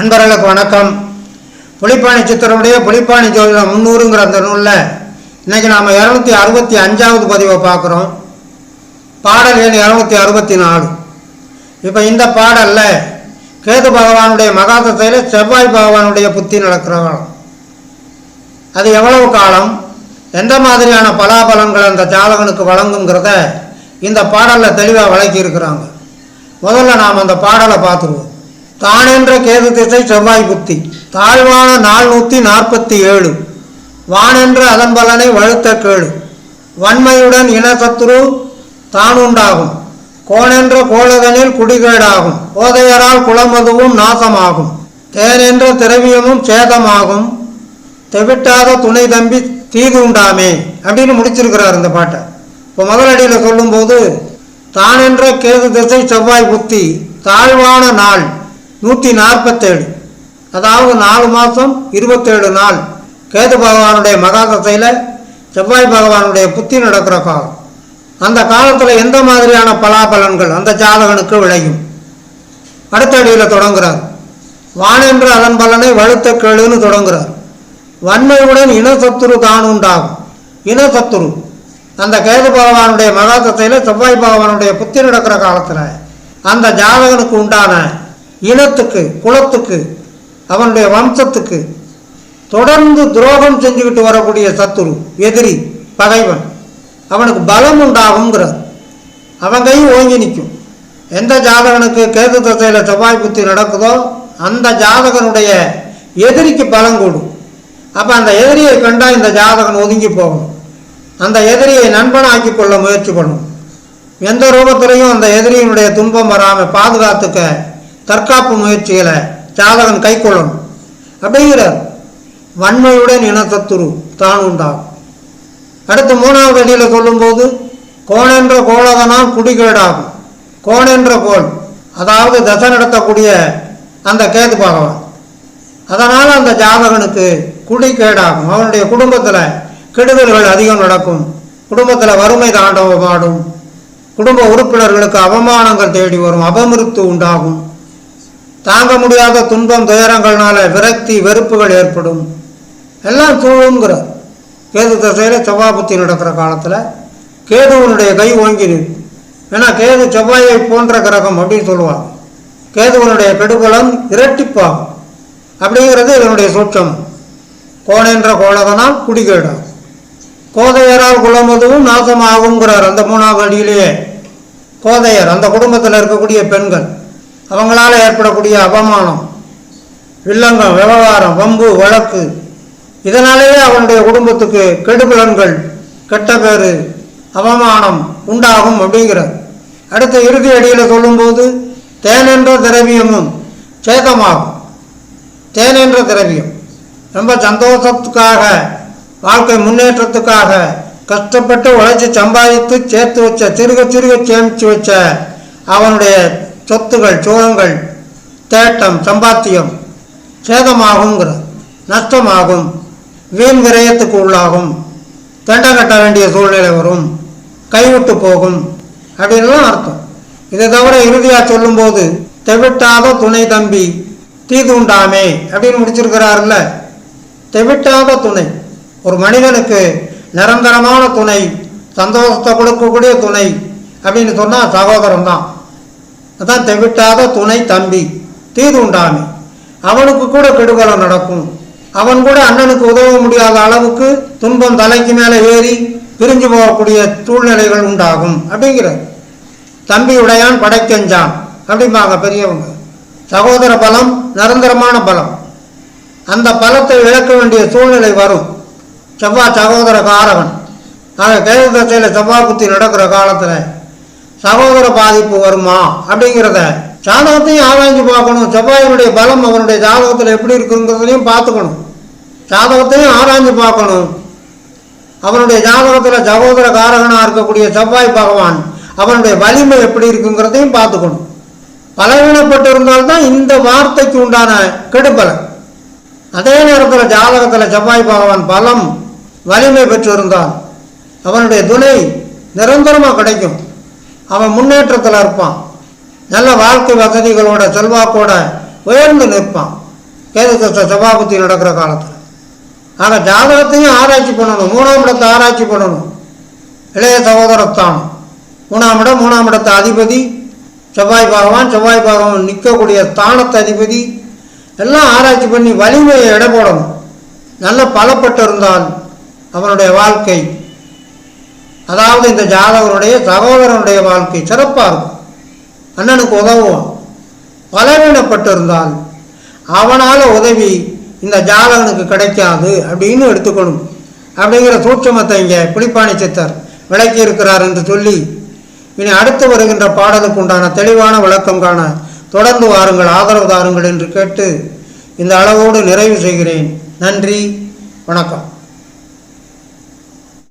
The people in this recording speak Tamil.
அன்பர்களுக்கு வணக்கம். புலிப்பாணி சித்தருடைய புலிப்பாணி ஜோதிடம் முன்னூறுங்கிற அந்த நூலில் இன்றைக்கி நாம் இரநூத்தி அறுபத்தி அஞ்சாவது பதிவை பார்க்குறோம். பாடல் எண் இரநூத்தி அறுபத்தி நாலு. இப்போ இந்த பாடலில் கேது பகவானுடைய மகாதத்தையில் செவ்வாய் பகவானுடைய புத்தி நடக்கிற அது எவ்வளவு காலம்? எந்த மாதிரியான பலாபலங்கள் அந்த ஜாதகனுக்கு வழங்குங்கிறத இந்த பாடலில் தெளிவாக விளக்கி முதல்ல நாம் அந்த பாடலை பார்த்துருவோம். தானென்ற கேது திசை செவ்வாய் புத்தி. தாழ்வான நானூற்றி நாற்பத்தி ஏழு. வானென்ற அதன் பலனை வழுத்த கேடு. வன்மையுடன் இனசத்ரு தானுண்டாகும். கோணென்ற கோலதனில் குடிகேடாகும். போதையரால் குளமதுவும் நாசமாகும். தேனென்ற திரவியமும் சேதமாகும். தெவிட்டாத துணை தம்பி தீது உண்டாமே அப்படின்னு முடிச்சிருக்கிறார் இந்த பாட்டை. இப்போ முதலடியில் சொல்லும்போது தானென்ற கேது திசை செவ்வாய் புத்தி தாழ்வான நாள் நூற்றி நாற்பத்தேழு அதாவது நாலு மாதம் இருபத்தேழு நாள். கேது பகவானுடைய மகாதசையில் செவ்வாய் பகவானுடைய புத்தி நடக்கிற காலம். அந்த காலத்தில் எந்த மாதிரியான பலாபலன்கள் அந்த ஜாதகனுக்கு விளையும்? அடுத்த அடியில் தொடங்குறார். வானென்று அதன் பலனை வழுத்த கேளுன்னு தொடங்குறார். வன்மையுடன் இனசத்துரு தான் உண்டாகும். இனசத்துரு. அந்த கேது பகவானுடைய மகாதத்தையில் செவ்வாய் பகவானுடைய புத்தி நடக்கிற காலத்தில் அந்த ஜாதகனுக்கு உண்டான இனத்துக்கு குலத்துக்கு அவனுடைய வம்சத்துக்கு தொடர்ந்து துரோகம் செஞ்சுக்கிட்டு வரக்கூடிய சத்துரு எதிரி பகைவன். அவனுக்கு பலம் உண்டாகுங்கிறார் அவன் கை ஓங்கி நிற்கும். எந்த ஜாதகனுக்கு கேது தசையில் செவ்வாய் புத்தி நடக்குதோ அந்த ஜாதகனுடைய எதிரிக்கு பலம் கூடும். அப்போ அந்த எதிரியை கண்டால் இந்த ஜாதகன் ஒதுங்கி போகணும். அந்த எதிரியை நண்பனாக்கி கொள்ள முயற்சி பண்ணும். எந்த ரூபத்திலையும் அந்த எதிரியினுடைய துன்பம் வராமல் பாதுகாத்துக்க தற்காப்பு முயற்சிகளை ஜாதகன் கை கொள்ளணும் அப்படிங்கிறார். வன்மையுடன் இனத்தத்துரு தான் உண்டாகும் அடுத்து மூணாவது அடியில் சொல்லும்போது கோணென்ற கோலகனால் குடிகேடாகும். கோணென்ற கோல் அதாவது தசை நடத்தக்கூடிய அந்த கேது பகவான். அதனால் அந்த ஜாதகனுக்கு குடிகேடாகும். அவனுடைய குடும்பத்தில் கெடுதல்கள் அதிகம் நடக்கும். குடும்பத்தில் வறுமை தாண்டவமாடும் குடும்ப உறுப்பினர்களுக்கு அவமானங்கள் தேடி வரும். அபமிருத்து உண்டாகும். தாங்க முடியாத துன்பம் துயரங்கள்னால விரக்தி வெறுப்புகள் ஏற்படும். எல்லாம் சூழுங்கிறார் கேது தசையில் செவ்வாபுத்தி நடக்கிற காலத்தில் கேதுவனுடைய கை ஓங்கி ஏன்னா கேது செவ்வாயை போன்ற கிரகம் அப்படின்னு சொல்லுவாங்க. கேதுவனுடைய கெடுபலம் இரட்டிப்பாகும். அப்படிங்கிறது இதனுடைய சூட்சம். கோணென்ற கோலகனால் குடிகேடும் கோதையரால் குலமதுவும் நாசமாகுங்கிறார் அந்த மூணாவது அடியிலேயே. கோதையர் அந்த குடும்பத்தில் இருக்கக்கூடிய பெண்கள். அவங்களால ஏற்படக்கூடிய அவமானம் வில்லங்கம் விவகாரம் வம்பு வழக்கு இதனாலேயே அவனுடைய குடும்பத்துக்கு கெடுபலன்கள் கெட்ட பேரு அவமானம் உண்டாகும் அப்படிங்கிறார். அடுத்த இறுதி அடியில் சொல்லும்போது தேனென்ற திரவியமும் சேதமாகும். தேனென்ற திரவியம். ரொம்ப சந்தோஷத்துக்காக வாழ்க்கை முன்னேற்றத்துக்காக கஷ்டப்பட்டு உழைச்சி சம்பாதித்து சேர்த்து வச்ச சிறுக சிறுக சேமித்து வச்ச அவனுடைய சொத்துகள் சுகங்கள் தேட்டம் சம்பாத்தியம் சேதமாகுங்கிற நஷ்டமாகும். வீண் விரயத்துக்கு உள்ளாகும். தண்டை கட்ட வேண்டிய சூழ்நிலை வரும். கைவிட்டு போகும். அப்படின்லாம் அர்த்தம். இதை தவிர இறுதியாக சொல்லும்போது தெவிட்டாத துணை தம்பி தீதுண்டாமே அப்படின்னு முடிச்சிருக்கிறாருல்ல. தெவிட்டாத துணை. ஒரு மனிதனுக்கு நிரந்தரமான துணை சந்தோஷத்தை கொடுக்கக்கூடிய துணை அப்படின்னு சொன்னால் சகோதரம் தான் அதான் தெவிட்டாத துணை தம்பி தீது உண்டாமே அவனுக்கு கூட கெடுகலம் நடக்கும். அவன் கூட அண்ணனுக்கு உதவ முடியாத அளவுக்கு துன்பம் தலைக்கு மேலே ஏறி பிரிஞ்சு போகக்கூடிய சூழ்நிலைகள் உண்டாகும் அப்படிங்கிற தம்பி உடையான் படைக்கெஞ்சான் அப்படிம்பாங்க பெரியவங்க. சகோதர பலம் நிரந்தரமான பலம். அந்த பலத்தை இழக்க வேண்டிய சூழ்நிலை வரும். செவ்வாய் சகோதர காரவன் ஆக கேது தசையில் செவ்வாய் புத்தி நடக்கிற காலத்தில் சகோதர பாதிப்பு வருமா அப்படிங்கிறத ஜாதகத்தையும் ஆராய்ஞ்சு பார்க்கணும். செவ்வாயினுடைய பலம் அவனுடைய ஜாதகத்தில் எப்படி இருக்குங்கிறதையும் பார்த்துக்கணும். ஜாதகத்தையும் ஆராய்ஞ்சு பார்க்கணும். அவனுடைய ஜாதகத்தில் சகோதர காரகனாக இருக்கக்கூடிய செவ்வாய் பகவான் அவனுடைய வலிமை எப்படி இருக்குங்கிறதையும் பார்த்துக்கணும். பலவீனப்பட்டு இருந்தால்தான் இந்த வார்த்தைக்கு உண்டான கெடுபலன். அதே நேரத்தில் ஜாதகத்தில் செவ்வாய் பகவான் பலம் வலிமை பெற்றிருந்தால் அவனுடைய துணை நிரந்தரமாக கிடைக்கும். அவன் முன்னேற்றத்தில் இருப்பான். நல்ல வாழ்க்கை வசதிகளோட செல்வாக்கோட உயர்ந்து நிற்பான். கேது சபாபத்தி நடக்கிற காலத்தில். ஆக ஜாதகத்தையும் ஆராய்ச்சி பண்ணணும். மூணாம் இடத்தை ஆராய்ச்சி பண்ணணும். இளைய சகோதரஸ்தானம் மூணாம் இடம் மூணாம் இடத்த அதிபதி. செவ்வாய் பகவான் செவ்வாய் பகவான் நிற்கக்கூடிய ஸ்தானத்து அதிபதி. எல்லாம் ஆராய்ச்சி பண்ணி வலிமையை எடை போடணும். நல்ல பலப்பட்டு இருந்தால் அவனுடைய வாழ்க்கை அதாவது இந்த ஜாதகனுடைய சகோதரனுடைய வாழ்க்கை சிறப்பாக இருக்கும். அண்ணனுக்கு உதவுவான். பலவீனப்பட்டிருந்தால் அவனால் உதவி இந்த ஜாதகனுக்கு கிடைக்காது அப்படின்னு எடுத்துக்கணும். அப்படிங்கிற சூட்சமத்தை இங்கே புலிப்பாணி சித்தர் விளக்கி இருக்கிறார் என்று சொல்லி இனி அடுத்து வருகின்ற பாடலுக்கு உண்டான தெளிவான விளக்கம் காண தொடர்ந்து வாருங்கள் ஆதரவு தாருங்கள் என்று கேட்டு இந்த அளவோடு நிறைவு செய்கிறேன். நன்றி வணக்கம்.